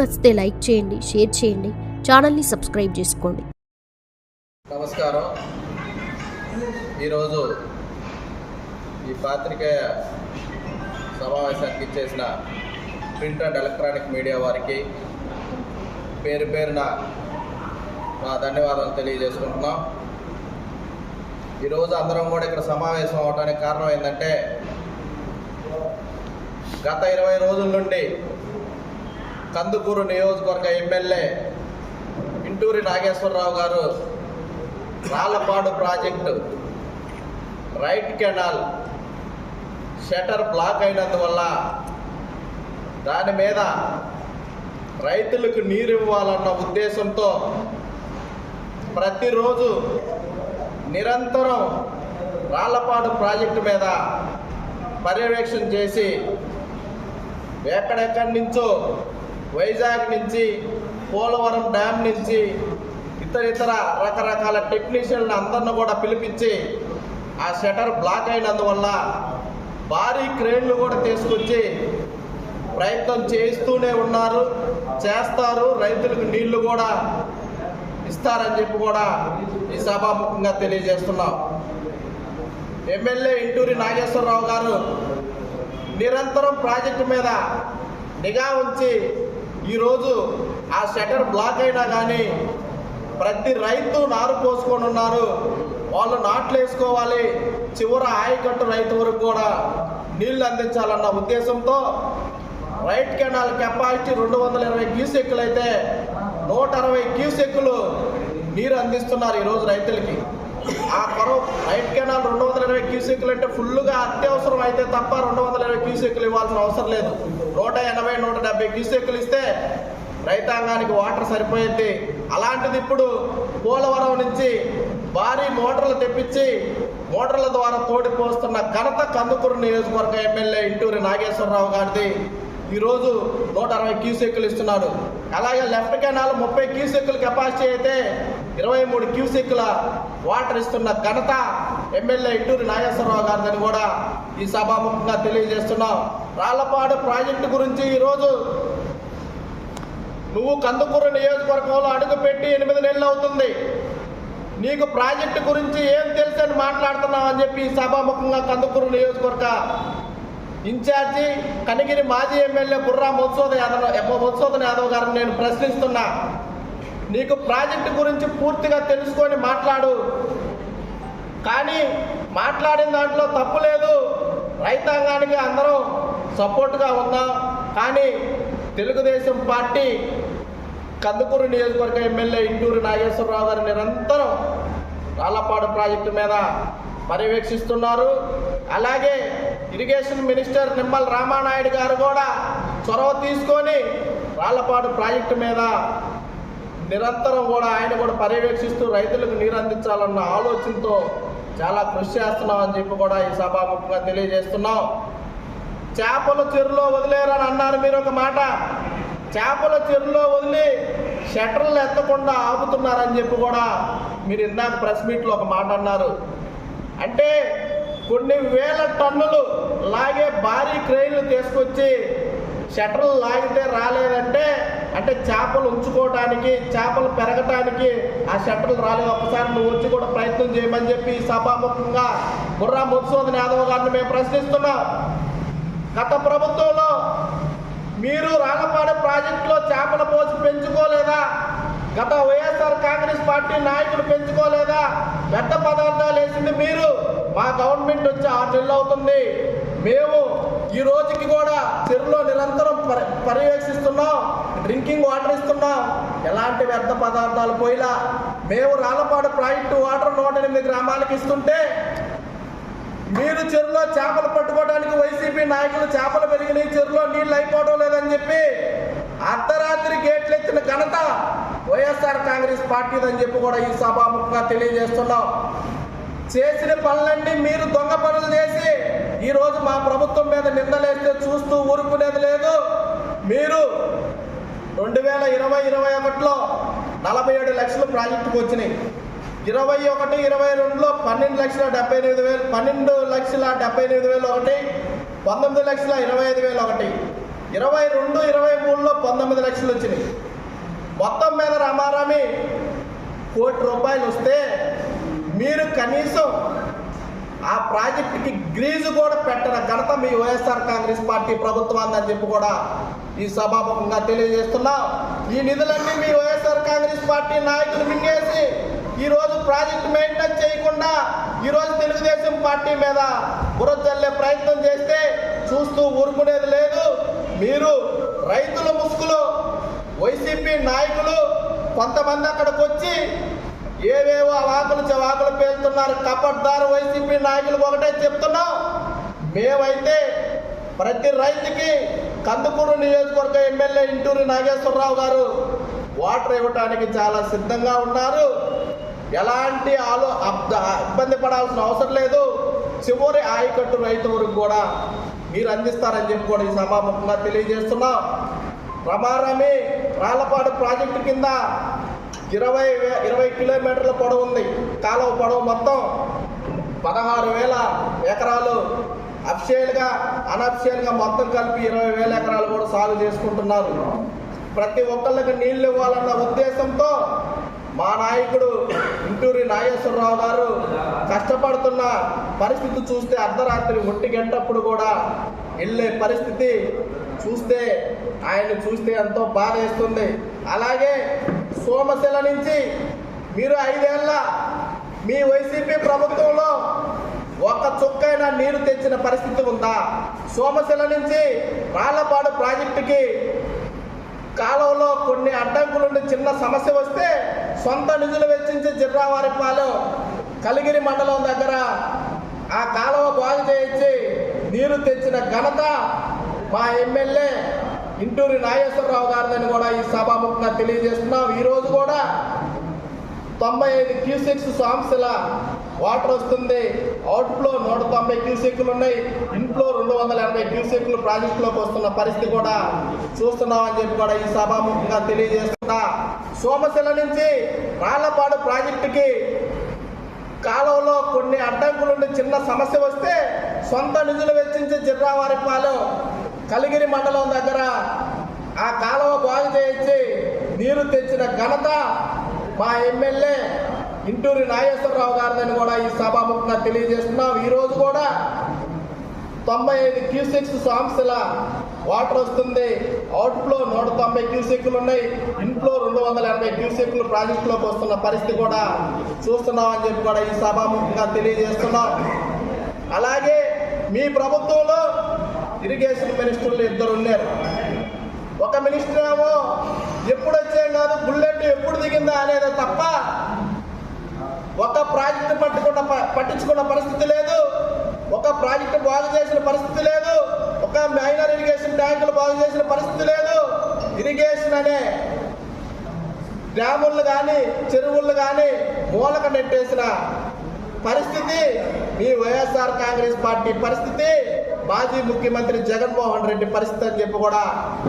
నచ్చితే లైక్ చేయండి షేర్ చేయండి ఛానల్ని సబ్స్క్రైబ్ చేసుకోండి. నమస్కారం. ఈరోజు ఈ పాత్రికేయ సమావేశానికి ఇచ్చేసిన ప్రింట్ అండ్ ఎలక్ట్రానిక్ మీడియా వారికి పేరు పేరున మా ధన్యవాదాలు తెలియజేసుకుంటున్నాం. ఈరోజు అందరం కూడా ఇక్కడ సమావేశం అవడానికి కారణం ఏంటంటే గత ఇరవై రోజుల నుండి కందుకూరు నియోజకవర్గ MLA Inturi Nageswararao garu Ralapadu project right canal shutter block అయినందువల్ల దాని మీద రైతులకు నీరు ఇవ్వాలన్న ఉద్దేశంతో ప్రతిరోజు నిరంతరం రాళ్ళపాడు ప్రాజెక్టు మీద పర్యవేక్షణ చేసి ఎక్కడెక్కడి నుంచో వైజాగ్ నుంచి పోలవరం డ్యామ్ నుంచి ఇతర ఇతర రకరకాల టెక్నీషియన్లు అందరిని కూడా పిలిపించి ఆ షటర్ బ్లాక్ అయినందువల్ల భారీ క్రేన్లు కూడా తీసుకొచ్చి ప్రయత్నం చేస్తూనే ఉన్నారు చేస్తారు. రైతులకు నీళ్ళు కూడా ఇస్తారని చెప్పి కూడా ఈ సభాముఖంగా తెలియజేస్తున్నాం. ఎమ్మెల్యే ఇంటూరి నాగేశ్వరరావు గారు నిరంతరం ప్రాజెక్టు మీద నిఘా ఉంచి ఈరోజు ఆ షటర్ బ్లాక్ అయినా కానీ ప్రతి రైతు నారు పోసుకొని ఉన్నారు. వాళ్ళు నాట్లు వేసుకోవాలి. చివర ఆయకట్టు రైతు వరకు కూడా నీళ్ళు అందించాలన్న ఉద్దేశంతో రైట్ కెనాల్ కెపాసిటీ రెండు వందల ఇరవై క్యూసెక్కులు అయితే నూట అరవై క్యూసెక్కులు నీరు అందిస్తున్నారు ఈరోజు రైతులకి. ఆ కొరవ రైట్ కెనాల్ రెండు వందల ఇరవై క్యూసెక్కులు అంటే ఫుల్గా అత్యవసరం అయితే తప్ప రెండు వందల ఇరవై క్యూసెక్కులు ఇవ్వాల్సిన అవసరం లేదు. నూట ఎనభై నూట డెబ్బై క్యూసెక్కులు ఇస్తే రైతాంగానికి వాటర్ సరిపోయింది. అలాంటిది ఇప్పుడు పోలవరం నుంచి భారీ మోటార్లు తెప్పించి మోటార్ల ద్వారా తోడిపోస్తున్న ఘనత కందుకూరు నియోజకవర్గ ఎమ్మెల్యే ఇంటూరి నాగేశ్వరరావు గారిది. ఈరోజు నూట అరవై క్యూసెక్కులు ఇస్తున్నాడు అలాగే లెఫ్ట్ కెనాల్ ముప్పై క్యూసెక్కుల కెపాసిటీ అయితే ఇరవై మూడు క్యూసెక్కుల వాటర్ ఇస్తున్న ఘనత ఎమ్మెల్యే ఇంటూరి నాగేశ్వరరావు గారిదని కూడా ఈ సభాముఖంగా తెలియజేస్తున్నాం. రాళ్ళపాడు ప్రాజెక్టు గురించి ఈరోజు నువ్వు కందుకూరు నియోజకవర్గంలో అడుగుపెట్టి ఎనిమిది నెలలు అవుతుంది. నీకు ప్రాజెక్టు గురించి ఏం తెలుసు అని మాట్లాడుతున్నావు అని చెప్పి సభాముఖంగా కందుకూరు నియోజకవర్గ ఇన్ఛార్జి కనిగిరి మాజీ ఎమ్మెల్యే బుర్రా మధుసూదన్ యాదవ్ మధుసూదన్ యాదవ్ గారిని నేను ప్రశ్నిస్తున్నా. నీకు ప్రాజెక్టు గురించి పూర్తిగా తెలుసుకొని మాట్లాడు. కానీ మాట్లాడిన దాంట్లో తప్పు లేదు. రైతాంగానికి అందరం సపోర్ట్గా ఉన్నాం కానీ తెలుగుదేశం పార్టీ కందుకూరు నియోజకవర్గ ఎమ్మెల్యే ఇంటూరు నాగేశ్వరరావు గారు నిరంతరం రాళ్ళపాడు ప్రాజెక్టు మీద పర్యవేక్షిస్తున్నారు. అలాగే ఇరిగేషన్ మినిస్టర్ నిమ్మల రామానాయుడు గారు కూడా చొరవ తీసుకొని రాళ్ళపాడు ప్రాజెక్టు మీద నిరంతరం కూడా ఆయన కూడా పర్యవేక్షిస్తూ రైతులకు నీరు అందించాలన్న ఆలోచనతో చాలా కృషి చేస్తున్నాం అని చెప్పి కూడా ఈ సభాముఖంగా తెలియజేస్తున్నాం. చేపల చెరువులో వదిలేరని అన్నారు మీరు ఒక మాట. చేపల చెరువులో వదిలి షటర్లు ఎత్తకుండా ఆపుతున్నారని చెప్పి కూడా మీరు ఇందాక ప్రెస్ మీట్లో ఒక మాట అన్నారు. అంటే కొన్ని వేల టన్నులు లాగే భారీ క్రెయిన్లు తీసుకొచ్చి షటర్లు లాగితే రాలేదంటే అంటే చేపలు ఉంచుకోవడానికి చేపలు పెరగటానికి ఆ షట్టర్లు రాలేదు. ఒకసారి నువ్వు వచ్చి కూడా ప్రయత్నం చేయమని చెప్పి సభాముఖంగా బుర్రా ముత్సోదన్ యాదవ్ గారిని మేము ప్రశ్నిస్తున్నాం. గత ప్రభుత్వంలో మీరు రాళ్ళపాడు ప్రాజెక్టులో చేపల పోసి పెంచుకోలేదా? గత వైఎస్ఆర్ కాంగ్రెస్ పార్టీ నాయకులు పెంచుకోలేదా? వ్యర్థ పదార్థాలు వేసింది మీరు. మా గవర్నమెంట్ వచ్చి ఆరు నెలలు అవుతుంది. మేము ఈ రోజుకి కూడా చెరువులో నిరంతరం పర్యవేక్షిస్తున్నాం. డ్రింకింగ్ వాటర్ ఇస్తున్నాం. ఎలాంటి వ్యర్థ పదార్థాలు పోయిలా మేము రాళ్ళపాడు ప్రాజెక్టు వాటర్ నూట ఎనిమిది గ్రామాలకు ఇస్తుంటే మీరు చెరువులో చేపలు పట్టుకోవడానికి వైసీపీ నాయకులు చేపలు పెరిగినాయి చెరువులో నీళ్ళు అయిపోవడం లేదని చెప్పి అర్ధరాత్రి గేట్లు ఎత్తిన ఘనత వైఎస్ఆర్ కాంగ్రెస్ పార్టీదని చెప్పి కూడా ఈ సభాముఖంగా తెలియజేస్తున్నాం. చేసిన పనులన్నీ మీరు దొంగ పనులు చేసి ఈరోజు మా ప్రభుత్వం మీద నిందలేస్తే చూస్తూ ఊరుకునేది లేదు. మీరు రెండు వేల ఇరవై ఇరవై ఒకటిలో నలభై ఏడు లక్షలు ప్రాజెక్టుకు వచ్చినాయి. ఇరవై ఒకటి ఇరవై రెండులో పన్నెండు లక్షల డెబ్బై ఎనిమిది వేలు పన్నెండు లక్షల డెబ్బై ఎనిమిది వేలు ఒకటి పంతొమ్మిది లక్షల ఇరవై ఐదు వేలు ఒకటి ఇరవై రెండు ఇరవై మూడులో పంతొమ్మిది లక్షలు వచ్చినాయి. మొత్తం మీద రమారామి కోటి రూపాయలు వస్తే మీరు కనీసం ఆ ప్రాజెక్టుకి గ్రీజు కూడా పెట్టిన ఘనత మీ వైఎస్ఆర్ కాంగ్రెస్ పార్టీ ప్రభుత్వం అందని చెప్పి కూడా ఈ సభాముఖంగా తెలియజేస్తున్నాం. ఈ నిధులన్నీ మీ వైఎస్ఆర్ కాంగ్రెస్ పార్టీ నాయకులు మింగేసి ఈరోజు ప్రాజెక్టు ప్రాజెక్ట్ మెయింటెనెన్స్ చేయకుండా ఈరోజు తెలుగుదేశం పార్టీ మీద బురద ప్రయత్నం చేస్తే చూస్తూ ఊరుకునేది లేదు. మీరు రైతుల ముసుగులో వైసీపీ నాయకులు కొంతమంది అక్కడికి వచ్చి ఏవేవో వాకులు చవాకులు పేలుతున్నారు. కపట్దారు వైసీపీ నాయకులు ఒకటే చెప్తున్నాం. మేమైతే ప్రతి రైతుకి కందుకూరు నియోజకవర్గ ఎమ్మెల్యే ఇంటూరి నాగేశ్వరరావు గారు వాటర్ ఇవ్వటానికి చాలా సిద్ధంగా ఉన్నారు. ఎలాంటి ఆలో అబ్- ఇబ్బంది పడాల్సిన అవసరం లేదు. చివరి ఆయకట్టు రైతు వరకు కూడా మీరు అందిస్తారని చెప్పి కూడా ఈ సభాముఖంగా తెలియజేస్తున్నాం. రమారమి రాళ్ళపాడు ప్రాజెక్టు కింద ఇరవై వే- ఇరవై కిలోమీటర్ల పొడవు ఉంది. కాలువ పొడవు మొత్తం పదహారు వేల ఎకరాలు. అఫిషియల్గా అనఫిషియల్గా మొత్తం కలిపి ఇరవై వేల ఎకరాలు కూడా సాగు చేసుకుంటున్నారు. ప్రతి ఒక్కళ్ళకి నీళ్ళు ఇవ్వాలన్న ఉద్దేశంతో మా నాయకుడు ఇంటూరి నాగేశ్వరరావు గారు కష్టపడుతున్న పరిస్థితి చూస్తే అర్ధరాత్రి ఒంటి గంటప్పుడు కూడా వెళ్ళే పరిస్థితి చూస్తే ఆయన చూస్తే ఎంతో బాధ వేస్తుంది అలాగే సోమశిల నుంచి మీరు ఐదేళ్ళ మీ వైసీపీ ప్రభుత్వంలో ఒక్క చుక్కైనా నీరు తెచ్చిన పరిస్థితి ఉందా? సోమశిల నుంచి రాళ్ళపాడు ప్రాజెక్టుకి కాలంలో కొన్ని అడ్డంకులుండి చిన్న సమస్య వస్తే సొంత నిధులు వెచ్చించి జిర్రావారిపాలెం కలిగిరి మండలం దగ్గర ఆ కాలువ బాగు చేయించి నీరు తెచ్చిన ఘనత మా ఎమ్మెల్యే ఇంటూరి నాగేశ్వరరావు గారిని కూడా ఈ సభాముఖంగా తెలియజేస్తున్నాం. ఈరోజు కూడా తొంభై ఐదు క్యూసెక్స్ సాంసల వాటర్ వస్తుంది. అవుట్ఫ్లో నూట తొంభై క్యూసెక్లు ఉన్నాయి. ఇన్ఫ్లో రెండు వందల ఎనభై క్యూసెక్లు ప్రాజెక్టులోకి వస్తున్న పరిస్థితి కూడా చూస్తున్నామని చెప్పి కూడా ఈ సభాముఖంగా తెలియజేస్తున్నా. సోమశిల నుంచి రాళ్ళపాడు ప్రాజెక్టుకి కాలువలో కొన్ని అడ్డంకులుండి చిన్న సమస్య వస్తే సొంత నిధులు వెచ్చించి జిర్రావారిపాలెం కలిగిరి మండలం దగ్గర ఆ కాలువ బాగు చేయించి నీరు తెచ్చిన ఘనత మా ఎమ్మెల్యే ఇంటూరి నాగేశ్వరరావు గారిని కూడా ఈ సభాముఖంగా తెలియజేస్తున్నాం. ఈరోజు కూడా తొంభై ఐదు క్యూసెక్స్ సాంసల వాటర్ వస్తుంది. అవుట్ఫ్లో నూట తొంభై క్యూసెక్లు ఉన్నాయి. ఇన్ఫ్లో రెండు వందల ఎనభై క్యూసెక్లు ప్రాజెక్టులోకి వస్తున్న పరిస్థితి కూడా చూస్తున్నామని చెప్పి కూడా ఈ సభాముఖంగా తెలియజేస్తున్నాం. అలాగే మీ ప్రభుత్వంలో ఇరిగేషన్ మినిస్టర్లు ఇద్దరు ఉన్నారు. ఒక మినిస్టర్ ఏమో ఎప్పుడు వచ్చేం కాదు బుల్లెట్ ఎప్పుడు దిగిందా అనేది తప్ప ఒక ప్రాజెక్టు పట్టుకున్న పట్టించుకున్న పరిస్థితి లేదు. ఒక ప్రాజెక్టు బాగు చేసిన పరిస్థితి లేదు. ఒక మైనర్ ఇరిగేషన్ ట్యాంకులు బాగు చేసిన పరిస్థితి లేదు. ఇరిగేషన్ అనే డ్యాములు కానీ చెరువులు కానీ మూలక నెట్టేసిన పరిస్థితి మీ వైఎస్ఆర్ కాంగ్రెస్ పార్టీ పరిస్థితి. మాజీ ముఖ్యమంత్రి జగన్మోహన్ రెడ్డి పరిస్థితి అని చెప్పి కూడా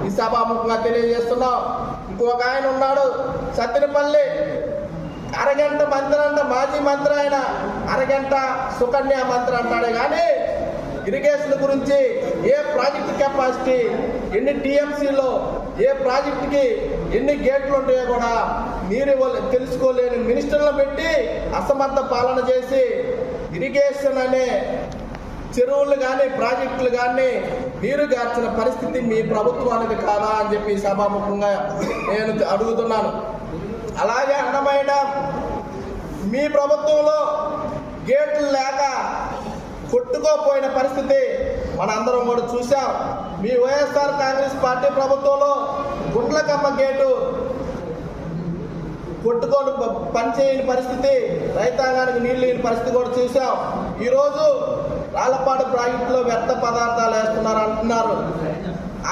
ఈ సభాముఖంగా తెలియజేస్తున్నాం. ఇంకొక ఆయన ఉన్నాడు సత్తినపల్లి. అరగంట మంత్రి అంట మాజీ మంత్రి ఆయన. అరగంట సుకన్య మంత్రి అంటాడే కానీ ఇరిగేషన్ గురించి ఏ ప్రాజెక్ట్ కెపాసిటీ ఎన్ని టీఎంసీలో ఏ ప్రాజెక్టుకి ఎన్ని గేట్లు ఉంటాయో కూడా మీరు తెలుసుకోలేని మినిస్టర్లు పెట్టి అసమర్థ పాలన చేసి ఇరిగేషన్ అనే చెరువులు కానీ ప్రాజెక్టులు కానీ నీరు గార్చిన పరిస్థితి మీ ప్రభుత్వానికి కాదా అని చెప్పి సభాముఖంగా నేను అడుగుతున్నాను. అలాగే అన్నమైన మీ ప్రభుత్వంలో గేట్లు లేక కొట్టుకోపోయిన పరిస్థితి మనందరం కూడా చూసాం మీ వైఎస్ఆర్ కాంగ్రెస్ పార్టీ ప్రభుత్వంలో గుండ్లకమ్మ గేటు కొట్టుకొని పనిచేయని పరిస్థితి రైతాంగానికి నీళ్ళు లేని పరిస్థితి కూడా చూసాం ఈరోజు రాళ్ళపాడు ప్రాజెక్టులో వ్యర్థ పదార్థాలు వేస్తున్నారు అంటున్నారు.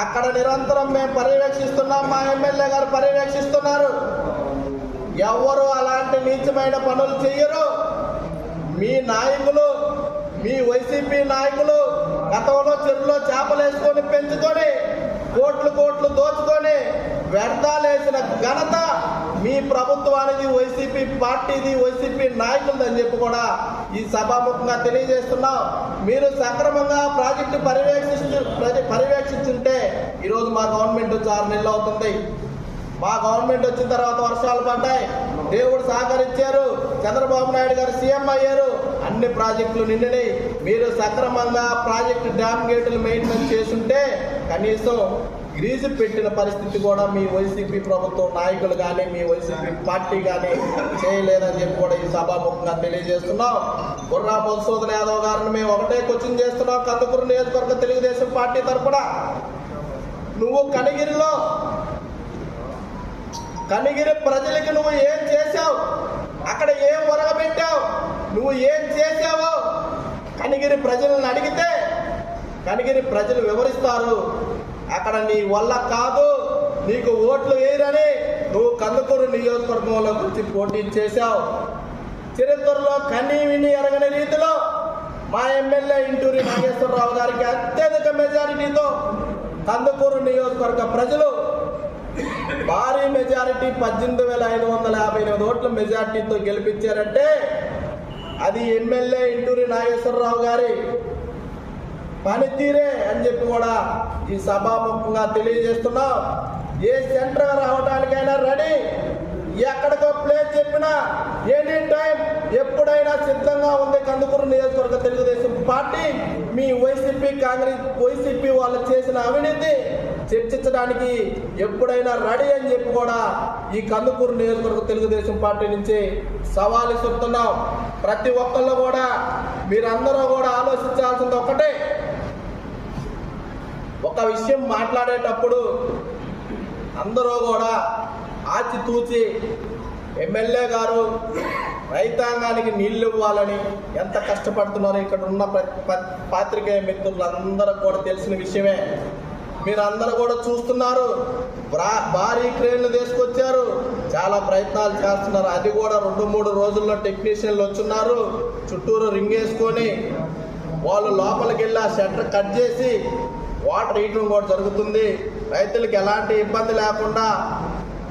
అక్కడ నిరంతరం మేము పర్యవేక్షిస్తున్నాం మా ఎమ్మెల్యే గారు పర్యవేక్షిస్తున్నారు. ఎవరు అలాంటి నీచమైన పనులు చెయ్యరు మీ నాయకులు మీ వైసీపీ నాయకులు గతంలో చెరువులో చేపలేసుకొని పెంచుకొని కోట్లు కోట్లు దోచుకొని వ్యర్థాలేసిన ఘనత మీ ప్రభుత్వానికి వైసీపీ పార్టీది వైసీపీ నాయకులది అని చెప్పి కూడా ఈ సభాముఖంగా తెలియజేస్తున్నాం. మీరు సక్రమంగా ప్రాజెక్టు పర్యవేక్షించు ప్రతి- పర్యవేక్షించుంటే ఈరోజు మా గవర్నమెంట్ చాలా ఆరు నెలలు అవుతుంది. మా గవర్నమెంట్ వచ్చిన తర్వాత వర్షాలు పడ్డాయి. దేవుడు సహకరించారు. చంద్రబాబు నాయుడు గారు సీఎం అయ్యారు. అన్ని ప్రాజెక్టులు నిండినాయి. మీరు సక్రమంగా ప్రాజెక్టు డ్యామ్ గేట్లు మెయింటెనెన్స్ చేస్తుంటే కనీసం గ్రీజు పెట్టిన పరిస్థితి కూడా మీ వైసీపీ ప్రభుత్వం నాయకులు కానీ మీ వైసీపీ పార్టీ కానీ చేయలేదని చెప్పి కూడా ఈ సభాముఖంగా తెలియజేస్తున్నాం. బుర్రా మధుసూదన్ యాదవ్ గారిని మేము ఒకటే క్వశ్చన్ చేస్తున్నాం. కందుకూరు నియోజకవర్గ తెలుగుదేశం పార్టీ తరఫున నువ్వు కనిగిరిలో కనిగిరి ప్రజలకి నువ్వు ఏం చేశావు? అక్కడ ఏం ఒరగబెట్టావు? నువ్వు ఏం చేసావో కనిగిరి ప్రజలను అడిగితే కనిగిరి ప్రజలు వివరిస్తారు. అక్కడ నీ వల్ల కాదు నీకు ఓట్లు వేయరని నువ్వు కందుకూరు నియోజకవర్గంలో గురించి పోటీ చేశావు. చరిత్రలో కన్నీ విని ఎరగని రీతిలో మా ఎమ్మెల్యే ఇంటూరి నాగేశ్వరరావు గారికి అత్యధిక మెజారిటీతో కందుకూరు నియోజకవర్గ ప్రజలు భారీ మెజారిటీ పద్దెనిమిది వేల ఐదు వందల యాభై ఎనిమిది ఓట్ల మెజారిటీతో గెలిపించారంటే అది ఎమ్మెల్యే ఇంటూరి నాగేశ్వరరావు గారి పనితీరే అని చెప్పి కూడా ఈ సభాముఖంగా తెలియజేస్తున్నాం. ఏ సెంటర్ రావడానికైనా రెడీ. ఎక్కడికో ప్లేస్ చెప్పినా ఎనీ టైం ఎప్పుడైనా సిద్ధంగా ఉంది కందుకూరు నియోజకవర్గ తెలుగుదేశం పార్టీ. మీ వైసీపీ కాంగ్రెస్ వైసీపీ వాళ్ళు చేసిన అవినీతి చర్చించడానికి ఎప్పుడైనా రెడీ అని చెప్పి కూడా ఈ కందుకూరు నియోజకవర్గ తెలుగుదేశం పార్టీ నుంచి సవాలు ఇస్తున్నాం. ప్రతి ఒక్కళ్ళు కూడా మీరందరూ కూడా ఆలోచించాల్సింది ఒకటే. ఒక విషయం మాట్లాడేటప్పుడు అందరూ కూడా ఆచితూచి ఎమ్మెల్యే గారు రైతాంగానికి నీళ్ళు ఇవ్వాలని ఎంత కష్టపడుతున్నారో ఇక్కడ ఉన్న ప్రతి ప- పాత్రికేయ మిత్రులందరూ కూడా తెలిసిన విషయమే. మీరు అందరూ కూడా చూస్తున్నారు. భారీ క్రేన్లు తీసుకొచ్చారు. చాలా ప్రయత్నాలు చేస్తున్నారు. అది కూడా రెండు మూడు రోజుల్లో టెక్నీషియన్లు వచ్చున్నారు. చుట్టూరు రింగ్ వేసుకొని వాళ్ళు లోపలికి వెళ్ళి ఆ షట్టర్ కట్ చేసి వాటర్ ఇయటం కూడా జరుగుతుంది. రైతులకు ఎలాంటి ఇబ్బంది లేకుండా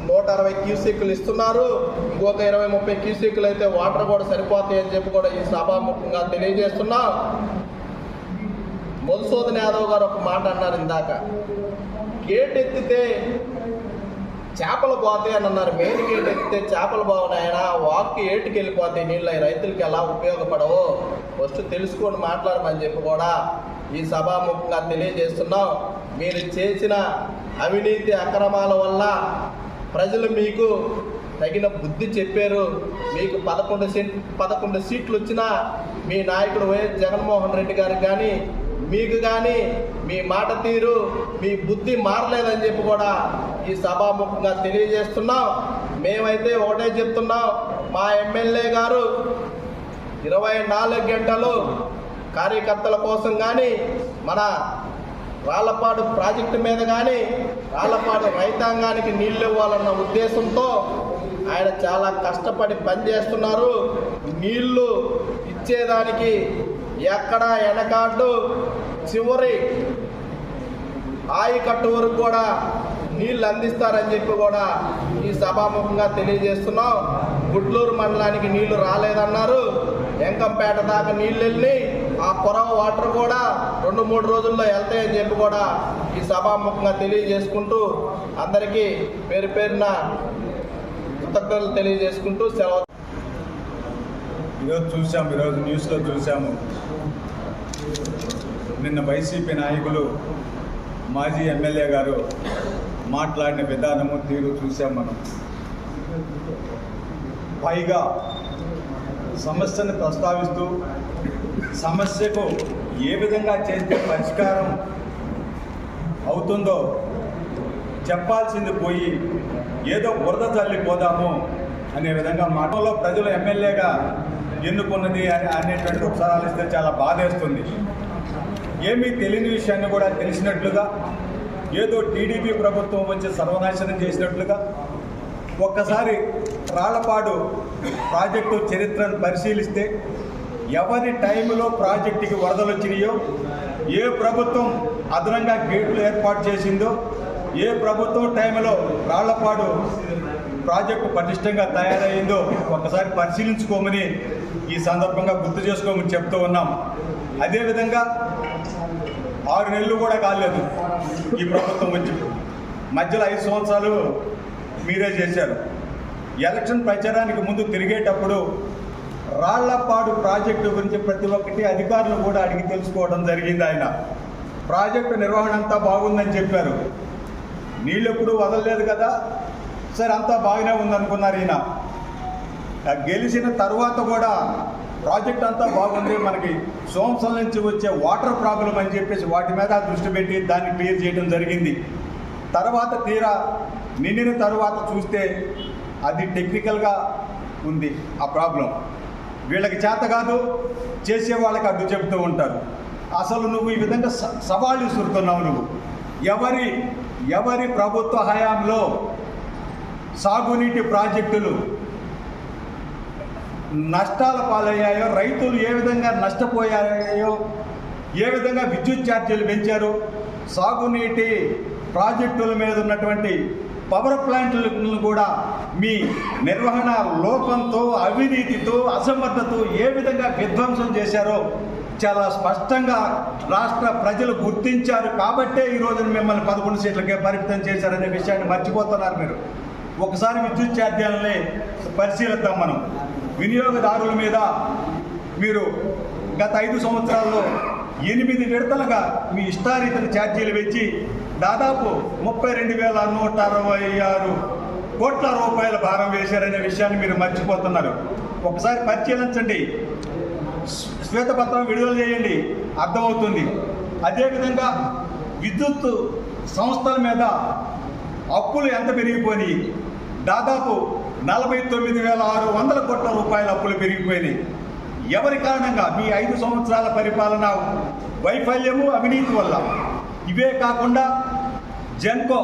నూట అరవై క్యూసీకులు ఇస్తున్నారు. ఇంకొక ఇరవై ముప్పై క్యూసీకులు అయితే వాటర్ కూడా సరిపోతాయి అని చెప్పి కూడా ఈ సభాముఖంగా తెలియజేస్తున్నాం. మధుసూదన్ యాదవ్ గారు ఒక మాట అన్నారు ఇందాక. గేట్ ఎత్తితే చేపలు పోతాయి అని అన్నారు. మెయిన్ గేట్ ఎత్తితే చేపలు బాగున్నాయన వాక్కి ఏటుకి వెళ్ళిపోతాయి నీళ్ళు అవి రైతులకి ఎలా ఉపయోగపడవు? ఫస్ట్ తెలుసుకొని మాట్లాడమని చెప్పి కూడా ఈ సభాముఖంగా తెలియజేస్తున్నాం. మీరు చేసిన అవినీతి అక్రమాల వల్ల ప్రజలు మీకు తగిన బుద్ధి చెప్పారు. మీకు పదకొండు సీట్ పదకొండు సీట్లు వచ్చినా మీ నాయకుడు వైఎస్ జగన్మోహన్ రెడ్డి గారికి కానీ మీకు కానీ మీ మాట తీరు మీ బుద్ధి మారలేదని చెప్పి కూడా ఈ సభాముఖంగా తెలియజేస్తున్నాం. మేమైతే ఒకటే చెప్తున్నాం. మా ఎమ్మెల్యే గారు ఇరవై నాలుగు గంటలు కార్యకర్తల కోసం కానీ మన రాళ్ళపాడు ప్రాజెక్టు మీద కానీ రాళ్ళపాడు రైతాంగానికి నీళ్ళు ఇవ్వాలన్న ఉద్దేశంతో ఆయన చాలా కష్టపడి పనిచేస్తున్నారు. నీళ్ళు ఇచ్చేదానికి ఎక్కడ వెనకాడ్డు చివరి ఆయకట్టు వరకు కూడా నీళ్ళు అందిస్తారని చెప్పి కూడా ఈ సభాముఖంగా తెలియజేస్తున్నాం. గుడ్లూరు మండలానికి నీళ్ళు రాలేదన్నారు. ఎంకంపేట దాకా నీళ్ళు వెళ్ళి ఆ కొరవ వాటర్ కూడా రెండు మూడు రోజుల్లో వెళ్తాయని చెప్పి కూడా ఈ సభాముఖంగా తెలియజేసుకుంటూ అందరికీ పేరు పేరున కృతజ్ఞతలు తెలియజేసుకుంటూ సెలవు. ఈరోజు చూసాము ఈరోజు న్యూస్లో చూసాము. నిన్న వైసీపీ నాయకులు మాజీ ఎమ్మెల్యే గారు మాట్లాడిన విధానము తీరు చూసాం మనం. పైగా సమస్యను ప్రస్తావిస్తూ సమస్యకు ఏ విధంగా చేస్తే పరిష్కారం అవుతుందో చెప్పాల్సింది పోయి ఏదో బురద చల్లిపోదాము అనే విధంగా మాటలో ప్రజలు ఎమ్మెల్యేగా ఎన్నుకున్నది అని అనేటువంటి ఒకసారి ఆలోచిస్తే చాలా బాధేస్తుంది. ఏమీ తెలియని విషయాన్ని కూడా తెలిసినట్లుగా ఏదో టీడీపీ ప్రభుత్వం వచ్చి సర్వనాశనం చేసినట్లుగా ఒక్కసారి రాళ్ళపాడు ప్రాజెక్టు చరిత్రను పరిశీలిస్తే ఎవరి టైంలో ప్రాజెక్టుకి వరదలు వచ్చినాయో ఏ ప్రభుత్వం అదనంగా గేట్లు ఏర్పాటు చేసిందో ఏ ప్రభుత్వం టైంలో రాళ్ళపాడు ప్రాజెక్టు పటిష్టంగా తయారైందో ఒకసారి పరిశీలించుకోమని ఈ సందర్భంగా గుర్తు చేసుకోమని చెప్తూ ఉన్నాం. అదేవిధంగా ఆరు నెలలు కూడా కాలేదు ఈ ప్రభుత్వం వచ్చి. మధ్యలో ఐదు సంవత్సరాలు మీరే చేశారు. ఎలక్షన్ ప్రచారానికి ముందు తిరిగేటప్పుడు రాళ్ళపాడు ప్రాజెక్టు గురించి ప్రతి ఒక్కటి అధికారులు కూడా అడిగి తెలుసుకోవడం జరిగింది ఆయన. ప్రాజెక్టు నిర్వహణ అంతా బాగుందని చెప్పారు. నీళ్ళు ఎప్పుడు వదలలేదు కదా? సరే అంతా బాగానే ఉందనుకున్నారు ఈయన. గెలిచిన తర్వాత కూడా ప్రాజెక్ట్ అంతా బాగుంది మనకి సోంసల నుంచి వచ్చే వాటర్ ప్రాబ్లం అని చెప్పేసి వాటి మీద దృష్టి పెట్టి దాన్ని క్లియర్ చేయడం జరిగింది. తర్వాత తీరా నిండిన తర్వాత చూస్తే అది టెక్నికల్గా ఉంది ఆ ప్రాబ్లం. వీళ్ళకి చేత కాదు చేసే వాళ్ళకి అడ్డు చెబుతూ ఉంటారు. అసలు నువ్వు ఈ విధంగా స- సవాళ్ళు విసురుతున్నావు నువ్వు. ఎవరి ఎవరి ప్రభుత్వ హయాంలో సాగునీటి ప్రాజెక్టులు నష్టాల పాలయ్యాయో రైతులు ఏ విధంగా నష్టపోయాయో ఏ విధంగా విద్యుత్ ఛార్జీలు పెంచారు సాగునీటి ప్రాజెక్టుల మీద ఉన్నటువంటి పవర్ ప్లాంట్లను కూడా మీ నిర్వహణ లోపంతో అవినీతితో అసమర్థతో ఏ విధంగా విధ్వంసం చేశారో చాలా స్పష్టంగా రాష్ట్ర ప్రజలు గుర్తించారు. కాబట్టే ఈరోజు మిమ్మల్ని పదకొండు సీట్లకే పరిమితం చేశారనే విషయాన్ని మర్చిపోతున్నారు మీరు. ఒకసారి విద్యుత్ ఛార్జీలని పరిశీలిద్దాం మనం. వినియోగదారుల మీద మీరు గత ఐదు సంవత్సరాల్లో ఎనిమిది విడతలుగా మీ ఇష్టారీతన ఛార్జీలు పెంచి దాదాపు ముప్పై రెండు వేల నూట అరవై ఆరు కోట్ల రూపాయల భారం వేశారనే విషయాన్ని మీరు మర్చిపోతున్నారు. ఒకసారి పరిశీలించండి. శ్వేతపత్రం విడుదల చేయండి. అర్థమవుతుంది. అదేవిధంగా విద్యుత్ సంస్థల మీద అప్పులు ఎంత పెరిగిపోయి దాదాపు నలభై తొమ్మిది వేల ఆరు వందల కోట్ల రూపాయల అప్పులు పెరిగిపోయినాయి. ఎవరి కారణంగా మీ ఐదు సంవత్సరాల పరిపాలన వైఫల్యము అవినీతి వల్ల? ఇవే కాకుండా జెన్కో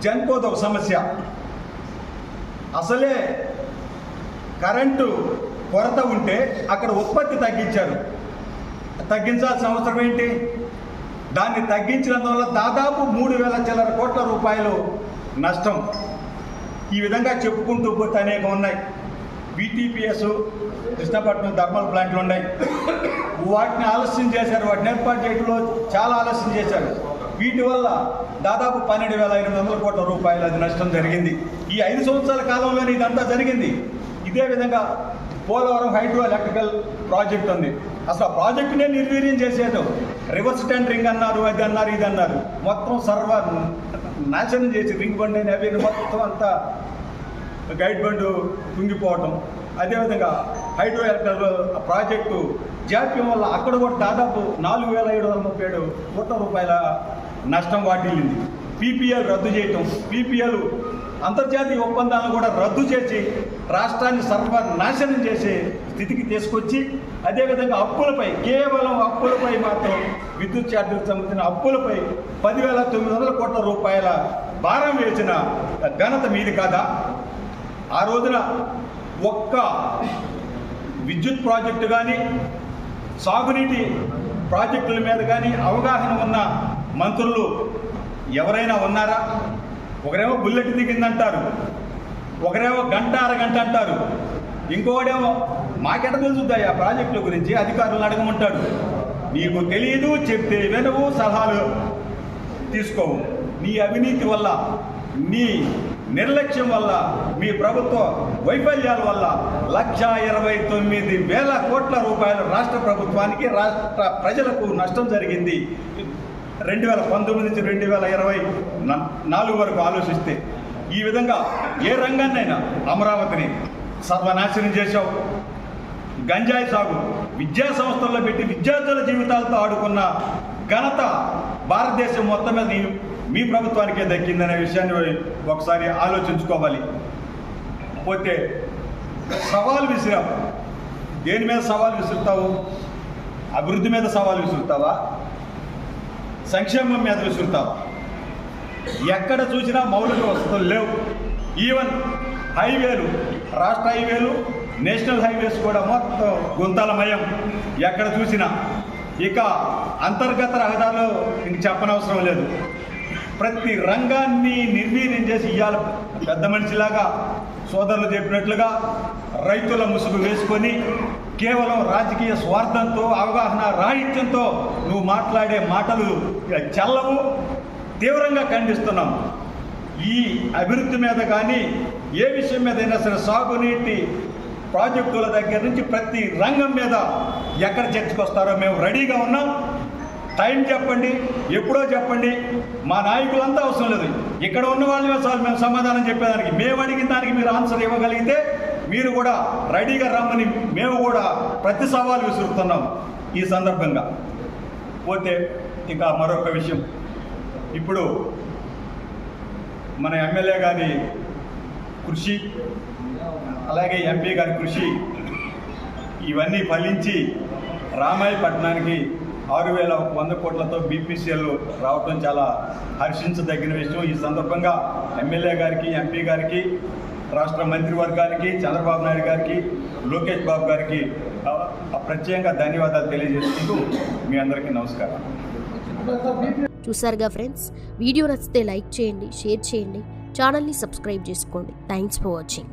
జన్కోదో సమస్య. అసలే కరెంటు కొరత ఉంటే అక్కడ ఉత్పత్తి తగ్గించారు. తగ్గించాల్సిన అవసరం ఏంటి? దాన్ని తగ్గించినందువల్ల దాదాపు మూడు వేల చిల్లర కోట్ల రూపాయలు నష్టం. ఈ విధంగా చెప్పుకుంటూ పోతే అనేక ఉన్నాయి. బీటీపీఎస్ కృష్ణపట్నం థర్మల్ ప్లాంట్లు ఉన్నాయి. వాటిని ఆలస్యం చేశారు వాటిని ఏర్పాటు చేయడంలో చాలా ఆలస్యం చేశారు. వీటి వల్ల దాదాపు పన్నెండు వేల ఎనిమిది వందల కోట్ల రూపాయలు అది నష్టం జరిగింది. ఈ ఐదు సంవత్సరాల కాలంలోనే ఇదంతా జరిగింది. ఇదే విధంగా పోలవరం హైడ్రో ఎలక్ట్రికల్ ప్రాజెక్ట్ ఉంది. అసలు ఆ ప్రాజెక్టునే నిర్వీర్యం చేసేది. రివర్స్ టెండరింగ్ అన్నారు అది అన్నారు ఇది అన్నారు. మొత్తం సర్వ నాశనం చేసి రింగ్ బండి అని అవి మొత్తం అంతా గైడ్ బండ్ కుంగిపోవటం. అదేవిధంగా హైడ్రో ఎలక్ట్రికల్ ప్రాజెక్టు జాప్యం వల్ల అక్కడ కూడా దాదాపు నాలుగు వేల ఏడు వందల ముప్పై ఏడు కోట్ల రూపాయల నష్టం వాటిల్లింది. పీపీఎల్ రద్దు చేయటం పీపీఎల్ అంతర్జాతీయ ఒప్పందాలను కూడా రద్దు చేసి రాష్ట్రాన్ని సర్వనాశనం చేసే స్థితికి తీసుకొచ్చి అదేవిధంగా అప్పులపై కేవలం అప్పులపై మాత్రం విద్యుత్ ఛార్జీలకు సంబంధించిన అప్పులపై పదివేల తొమ్మిది వందల కోట్ల రూపాయల భారం వేసిన ఘనత మీది కాదా? ఆ రోజున ఒక్క విద్యుత్ ప్రాజెక్టు కానీ సాగునీటి ప్రాజెక్టుల మీద కానీ అవగాహన ఉన్న మంత్రులు ఎవరైనా ఉన్నారా? ఒకరేమో బుల్లెట్ దిగిందంటారు ఒకరేమో గంట అరగంట అంటారు. ఇంకోడేమో మాకెట తెలుసుద్దాయి ఆ ప్రాజెక్టుల గురించి అధికారులను అడగమంటాడు. నీకు తెలియదు చెప్తే వినవు సలహాలు తీసుకోవు. నీ అవినీతి వల్ల నీ నిర్లక్ష్యం వల్ల మీ ప్రభుత్వ వైఫల్యాల వల్ల లక్ష ఇరవై తొమ్మిది వేల కోట్ల రూపాయలు రాష్ట్ర ప్రభుత్వానికి రాష్ట్ర ప్రజలకు నష్టం జరిగింది. రెండు వేల పంతొమ్మిది నుంచి రెండు వేల ఇరవై న- నాలుగు వరకు ఆలోచిస్తే ఈ విధంగా ఏ రంగాన్నైనా అమరావతిని సర్వనాశనం చేశావు. గంజాయి సాగు విద్యా సంస్థల్లో పెట్టి విద్యార్థుల జీవితాలతో ఆడుకున్న ఘనత భారతదేశం మొత్తం మీద మీ ప్రభుత్వానికే దక్కిందనే విషయాన్ని ఒకసారి ఆలోచించుకోవాలి. పోతే సవాల్ విసిరావు దేని మీద సవాల్ విసురుతావు? అభివృద్ధి మీద సవాల్ విసురుతావా? సంక్షేమం మీద విసురుతావా? ఎక్కడ చూసినా మౌలిక వసతులు లేవు. ఈవెన్ హైవేలు రాష్ట్ర హైవేలు నేషనల్ హైవేస్ కూడా మొత్తం గుంతలమయం. ఎక్కడ చూసినా. ఇక అంతర్గత రహదారులు ఇంక చెప్పనవసరం లేదు. ప్రతి రంగాన్ని నిర్వీర్యం చేసి ఇవాళ పెద్ద మనిషిలాగా సోదరులు చెప్పినట్లుగా రైతుల ముసుగు వేసుకొని కేవలం రాజకీయ స్వార్థంతో అవగాహన రాహిత్యంతో నువ్వు మాట్లాడే మాటలు చల్లవు. తీవ్రంగా ఖండిస్తున్నాం. ఈ అభివృద్ధి మీద కానీ ఏ విషయం మీద అయినా సరే సాగునీటి ప్రాజెక్టుల దగ్గర నుంచి ప్రతి రంగం మీద ఎక్కడ చర్చకొస్తారో మేము రెడీగా ఉన్నాం. టైం చెప్పండి ఎప్పుడో చెప్పండి. మా నాయకులంతా అవసరం లేదు. ఇక్కడ ఉన్న వాళ్ళమే చాలు మేము సమాధానం చెప్పేదానికి. మేము అడిగిన దానికి మీరు ఆన్సర్ ఇవ్వగలిగితే మీరు కూడా రెడీగా రమ్మని మేము కూడా ప్రతి సవాలు విసురుతున్నాం ఈ సందర్భంగా. పోతే ఇంకా మరొక విషయం. ఇప్పుడు మన ఎమ్మెల్యే గారి కృషి అలాగే ఎంపీ గారి కృషి ఇవన్నీ ఫలించి రామాయపట్నానికి ఆరు వేల వంద కోట్లతో బీపీసీఎల్ రావడం చాలా హర్షించదగిన విషయం. ఈ సందర్భంగా ఎమ్మెల్యే గారికి ఎంపీ గారికి రాష్ట్ర మంత్రివర్గానికి చంద్రబాబు నాయుడు గారికి లోకేష్ బాబు గారికి ప్రత్యేకంగా ధన్యవాదాలు తెలియజేసుకుంటూ మీ అందరికీ నమస్కారం. చూసారుగా ఫ్రెండ్స్? వీడియో నచ్చితే లైక్ చేయండి షేర్ చేయండి ఛానల్ని సబ్స్క్రైబ్ చేసుకోండి. Thanks for watching.